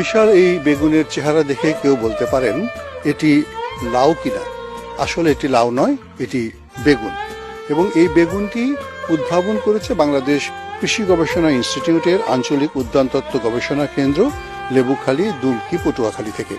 বিশাল এই বেগুনের চেহারা দেখে কেউ বলতে পারেন, এটি লাউ কিনা। আসলে এটি লাউ নয়, এটি বেগুন। এবং এই বেগুনটি উদ্ভাবন করেছে বাংলাদেশ কৃষি গবেষণা ইনস্টিটিউটের আঞ্চলিক উদ্যানতত্ত্ব গবেষণা কেন্দ্র, লেবুখালী দুমকি পটুয়াখালী থেকে।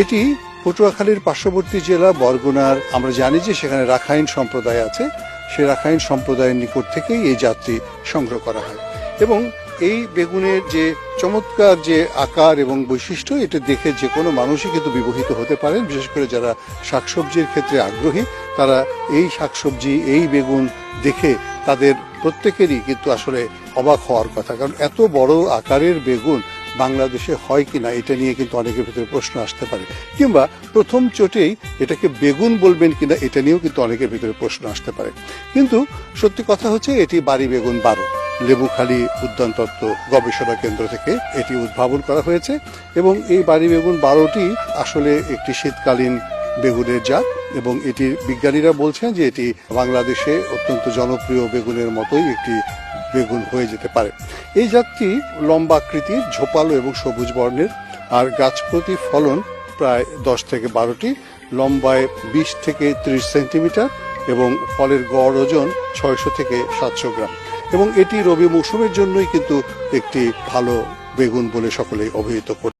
এটি পটুয়াখালীর পার্শ্ববর্তী জেলা বরগুনার, আমরা জানি যে সেখানে রাখাইন সম্প্রদায় আছে। সে রাখাইন সম্প্রদায়ের নিকট থেকেই এই জাতটি সংগ্রহ করা হয়। এবং এই বেগুনের যে চমৎকার যে আকার এবং বৈশিষ্ট্য, এটা দেখে যে কোনো মানুষই কিন্তু বিবহিত হতে পারেন। বিশেষ করে যারা শাকসবজির ক্ষেত্রে আগ্রহী, তারা এই শাকসবজি, এই বেগুন দেখে তাদের প্রত্যেকেরই কিন্তু আসলে অবাক হওয়ার কথা। কারণ এত বড় আকারের বেগুন বাংলাদেশে হয় কিনা, এটা নিয়ে কিন্তু অনেকের ভিতরে প্রশ্ন আসতে পারে। কিংবা প্রথম চোটেই এটাকে বেগুন বলবেন কিনা, এটা নিয়েও কিন্তু অনেকের ভিতরে প্রশ্ন আসতে পারে। কিন্তু সত্যি কথা হচ্ছে, এটি বাড়ি বেগুন বারো। লেবুখালী উদ্যানতত্ত্ব গবেষণা কেন্দ্র থেকে এটি উদ্ভাবন করা হয়েছে এবং এই বাড়ি বেগুন বারোটি আসলে একটি শীতকালীন বেগুনের জাত এবং এটি বিজ্ঞানীরা বলছেন যে এটি বাংলাদেশে অত্যন্ত জনপ্রিয় বেগুনের মতোই একটি বেগুন হয়ে যেতে পারে। এই জাতটি লম্বা আকৃতির, ঝোপালো এবং সবুজ বর্ণের আর গাছ প্রতি ফলন প্রায় দশ থেকে বারোটি, লম্বায় বিশ থেকে ত্রিশ সেন্টিমিটার এবং ফলের গড় ওজন ছয়শো থেকে সাতশো গ্রাম। এবং এটি রবি মৌসুমের জন্যই কিন্তু একটি ভালো বেগুন বলে সকলেই অভিহিত করে